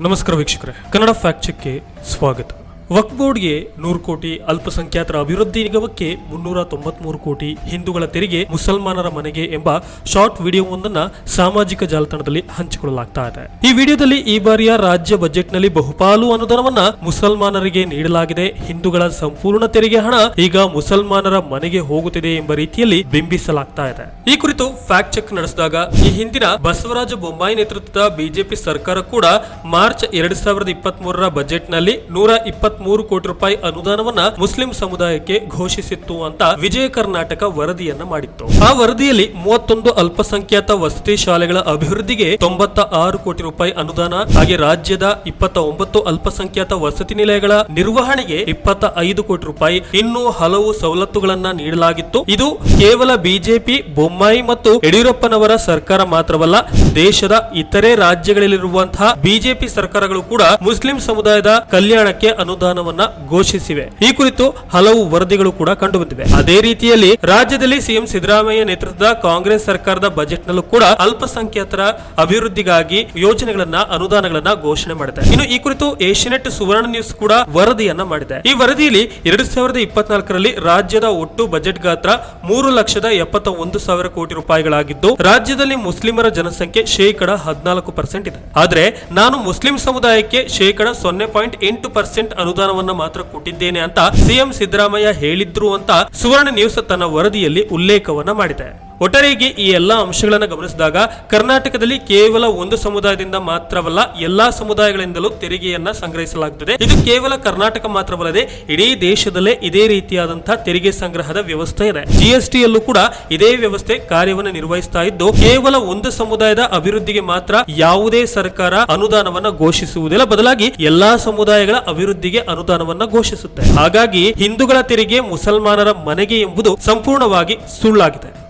ನಮಸ್ಕಾರ ವೀಕ್ಷಕರೇ. ಕನ್ನಡ ಫ್ಯಾಕ್ಟ್ ಚೆಕ್ಗೆ ಸ್ವಾಗತ. ವಕ್ಫ್ ಬೋರ್ಡ್ಗೆ ನೂರು ಕೋಟಿ ಅಲ್ಪಸಂಖ್ಯಾತರ ಅಭಿವೃದ್ಧಿ ನಿಗಮಕ್ಕೆ ಮುನ್ನೂರ ತೊಂಬತ್ಮೂರು ಕೋಟಿ ಹಿಂದೂಗಳ ತೆರಿಗೆ ಮುಸಲ್ಮಾನರ ಮನೆಗೆ ಎಂಬ ಶಾರ್ಟ್ ವಿಡಿಯೋವೊಂದನ್ನ ಸಾಮಾಜಿಕ ಜಾಲತಾಣದಲ್ಲಿ ಹಂಚಿಕೊಳ್ಳಲಾಗ್ತಾ ಇದೆ. ಈ ವಿಡಿಯೋದಲ್ಲಿ ಈ ಬಾರಿಯ ರಾಜ್ಯ ಬಜೆಟ್ನಲ್ಲಿ ಬಹುಪಾಲು ಅನುದಾನವನ್ನ ಮುಸಲ್ಮಾನರಿಗೆ ನೀಡಲಾಗಿದೆ. ಹಿಂದೂಗಳ ಸಂಪೂರ್ಣ ತೆರಿಗೆ ಹಣ ಈಗ ಮುಸಲ್ಮಾನರ ಮನೆಗೆ ಹೋಗುತ್ತಿದೆ ಎಂಬ ರೀತಿಯಲ್ಲಿ ಬಿಂಬಿಸಲಾಗ್ತಾ ಇದೆ. ಈ ಕುರಿತು ಫ್ಯಾಕ್ಟ್ ಚೆಕ್ ನಡೆಸಿದಾಗ ಈ ಹಿಂದಿನ ಬಸವರಾಜ ಬೊಮ್ಮಾಯಿ ನೇತೃತ್ವದ ಬಿಜೆಪಿ ಸರ್ಕಾರ ಕೂಡ ಮಾರ್ಚ್ ಎರಡ್ ಸಾವಿರದ ಇಪ್ಪತ್ತ್ ಮೂರರ ಬಜೆಟ್ನಲ್ಲಿ ನೂರ ಇಪ್ಪತ್ತ್ ಕೋಟಿ ರೂಪಾಯಿ ಅನುದಾನವನ್ನ ಮುಸ್ಲಿಂ ಸಮುದಾಯಕ್ಕೆ ಘೋಷಿಸಿತ್ತು ಅಂತ ವಿಜಯ ಕರ್ನಾಟಕ ವರದಿಯನ್ನ ಮಾಡಿತ್ತು. ಆ ವರದಿಯಲ್ಲಿ ಮೂವತ್ತೊಂದು ಅಲ್ಪಸಂಖ್ಯಾತ ವಸತಿ ಶಾಲೆಗಳ ಅಭಿವೃದ್ಧಿಗೆ ತೊಂಬತ್ತ ಆರು ಕೋಟಿ ರೂಪಾಯಿ ಅನುದಾನ, ಹಾಗೆ ರಾಜ್ಯದ ಇಪ್ಪತ್ತ ಒಂಬತ್ತು ಅಲ್ಪಸಂಖ್ಯಾತ ವಸತಿ ನಿಲಯಗಳ ನಿರ್ವಹಣೆಗೆ ಇಪ್ಪತ್ತ ಐದು ಕೋಟಿ ರೂಪಾಯಿ ಇನ್ನೂ ಹಲವು ಸವಲತ್ತುಗಳನ್ನ ನೀಡಲಾಗಿತ್ತು. ಇದು ಕೇವಲ ಬಿಜೆಪಿ, ಬೊಮ್ಮಾಯಿ ಮತ್ತು ಯಡಿಯೂರಪ್ಪನವರ ಸರ್ಕಾರ ಮಾತ್ರವಲ್ಲ, ದೇಶದ ಇತರೆ ರಾಜ್ಯಗಳಲ್ಲಿರುವಂತಹ ಬಿಜೆಪಿ ಸರ್ಕಾರಗಳು ಕೂಡ ಮುಸ್ಲಿಂ ಸಮುದಾಯದ ಕಲ್ಯಾಣಕ್ಕೆ ಅನುದಾನವನ್ನ ಘೋಷಿಸಿವೆ. ಈ ಕುರಿತು ಹಲವು ವರದಿಗಳು ಕೂಡ ಕಂಡುಬಂದಿವೆ. ಅದೇ ರೀತಿಯಲ್ಲಿ ರಾಜ್ಯದಲ್ಲಿ ಸಿಎಂ ಸಿದ್ದರಾಮಯ್ಯ ನೇತೃತ್ವದ ಕಾಂಗ್ರೆಸ್ ಸರ್ಕಾರದ ಬಜೆಟ್ ನಲ್ಲೂ ಕೂಡ ಅಲ್ಪಸಂಖ್ಯಾತರ ಅಭಿವೃದ್ಧಿಗಾಗಿ ಯೋಜನೆಗಳನ್ನ, ಅನುದಾನಗಳನ್ನ ಘೋಷಣೆ ಮಾಡಿದೆ. ಇನ್ನು ಈ ಕುರಿತು ಏಷ್ಯಾನೆಟ್ ಸುವರ್ಣ ನ್ಯೂಸ್ ಕೂಡ ವರದಿಯನ್ನ ಮಾಡಿದೆ. ಈ ವರದಿಯಲ್ಲಿ ಎರಡ್ ಸಾವಿರದ ಇಪ್ಪತ್ನಾಲ್ಕರಲ್ಲಿ ರಾಜ್ಯದ ಒಟ್ಟು ಬಜೆಟ್ ಗಾತ್ರ ಮೂರು ಲಕ್ಷದ ಎಪ್ಪತ್ತ ಒಂದು ಸಾವಿರ ಕೋಟಿ ರೂಪಾಯಿಗಳಾಗಿದ್ದು, ರಾಜ್ಯದಲ್ಲಿ ಮುಸ್ಲಿಮರ ಜನಸಂಖ್ಯೆ ಶೇಕಡ ಹದಿನಾಲ್ಕು ಪರ್ಸೆಂಟ್ ಇದೆ. ಆದ್ರೆ ನಾನು ಮುಸ್ಲಿಂ ಸಮುದಾಯಕ್ಕೆ ಶೇಕಡ ಸೊನ್ನೆ ಪಾಯಿಂಟ್ ಎಂಟು ಪರ್ಸೆಂಟ್ ಅನುದಾನವನ್ನ ಮಾತ್ರ ಕೊಟ್ಟಿದ್ದೇನೆ ಅಂತ ಸಿಎಂ ಸಿದ್ದರಾಮಯ್ಯ ಹೇಳಿದ್ರು ಅಂತ ಸುವರ್ಣ ನ್ಯೂಸ್ ತನ್ನ ವರದಿಯಲ್ಲಿ ಉಲ್ಲೇಖವನ್ನ ಮಾಡಿದೆ. ಒಟ್ಟಾರೆಯಾಗಿ ಈ ಎಲ್ಲಾ ಅಂಶಗಳನ್ನು ಗಮನಿಸಿದಾಗ ಕರ್ನಾಟಕದಲ್ಲಿ ಕೇವಲ ಒಂದು ಸಮುದಾಯದಿಂದ ಮಾತ್ರವಲ್ಲ ಎಲ್ಲಾ ಸಮುದಾಯಗಳಿಂದಲೂ ತೆರಿಗೆಯನ್ನ ಸಂಗ್ರಹಿಸಲಾಗುತ್ತದೆ ಇದು ಕೇವಲ ಕರ್ನಾಟಕ ಮಾತ್ರವಲ್ಲದೆ ಇಡೀ ದೇಶದಲ್ಲೇ ಇದೇ ರೀತಿಯಾದಂತಹ ತೆರಿಗೆ ಸಂಗ್ರಹದ ವ್ಯವಸ್ಥೆ ಇದೆ. ಜಿಎಸ್ಟಿಯಲ್ಲೂ ಕೂಡ ಇದೇ ವ್ಯವಸ್ಥೆ ಕಾರ್ಯವನ್ನು ನಿರ್ವಹಿಸ್ತಾ ಇದ್ದು, ಕೇವಲ ಒಂದು ಸಮುದಾಯದ ಅಭಿವೃದ್ಧಿಗೆ ಮಾತ್ರ ಯಾವುದೇ ಸರ್ಕಾರ ಅನುದಾನವನ್ನ ಘೋಷಿಸುವುದಿಲ್ಲ. ಬದಲಾಗಿ ಎಲ್ಲಾ ಸಮುದಾಯಗಳ ಅಭಿವೃದ್ಧಿಗೆ ಅನುದಾನವನ್ನ ಘೋಷಿಸುತ್ತೆ. ಹಾಗಾಗಿ ಹಿಂದೂಗಳ ತೆರಿಗೆ ಮುಸಲ್ಮಾನರ ಮನೆಗೆ ಎಂಬುದು ಸಂಪೂರ್ಣವಾಗಿ ಸುಳ್ಳಾಗಿದೆ.